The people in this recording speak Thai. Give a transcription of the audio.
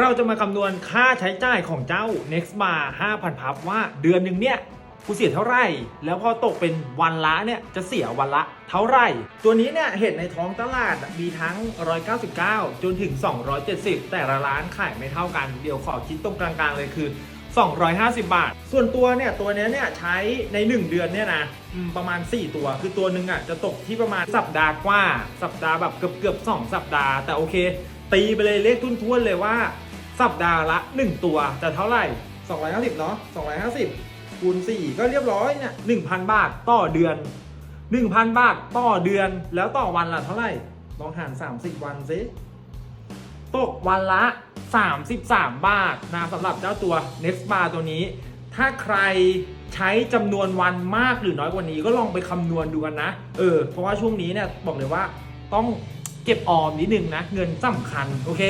เราจะมาคำนวณค่าใช้จ่ายของเจ้า Next Bar 5,000 พับว่าเดือนหนึ่งเนี่ยกูเสียเท่าไหร่ แล้วพอตกเป็นวันละเนี่ยจะเสียวันละเท่าไหร่ ตัวนี้เนี่ยเห็นในท้องตลาดมีทั้ง 199 จนถึง 270 แต่ละร้านขายไม่เท่ากัน เดี๋ยวขอคิดตรงกลางๆเลยคือ 250 บาท ส่วนตัวเนี่ยตัวนี้เนี่ยใช้ใน 1 เดือนเนี่ยนะอืมประมาณ 4 ตัว คือตัวหนึ่งอะจะตกที่ประมาณสัปดาห์กว่า สัปดาห์แบบเกือบเกือบๆ2สัปดาห์ แต่โอเค ตีไปเลยเลขทุ่นๆเลยว่า สัปดาห์ละ 1 ตัวจะเท่าไหร่ 250 เนาะ250 คูณ 4 ก็เรียบร้อยเนี่ย1,000 บาทต่อเดือน 1,000 บาทต่อเดือนแล้วต่อวันละเท่าไหร่ ลองหาร 30 วันสิตกวันละ 33 บาทนะสำหรับเจ้าตัว Next Bar ตัวนี้ ถ้าใครใช้จำนวนวันมากหรือน้อยกว่านี้ก็ลองไปคำนวณดูกันนะ เออ เพราะว่าช่วงนี้เนี่ยบอกเลยว่าต้องเก็บออมนิดนึงนะ เงินสำคัญ โอเค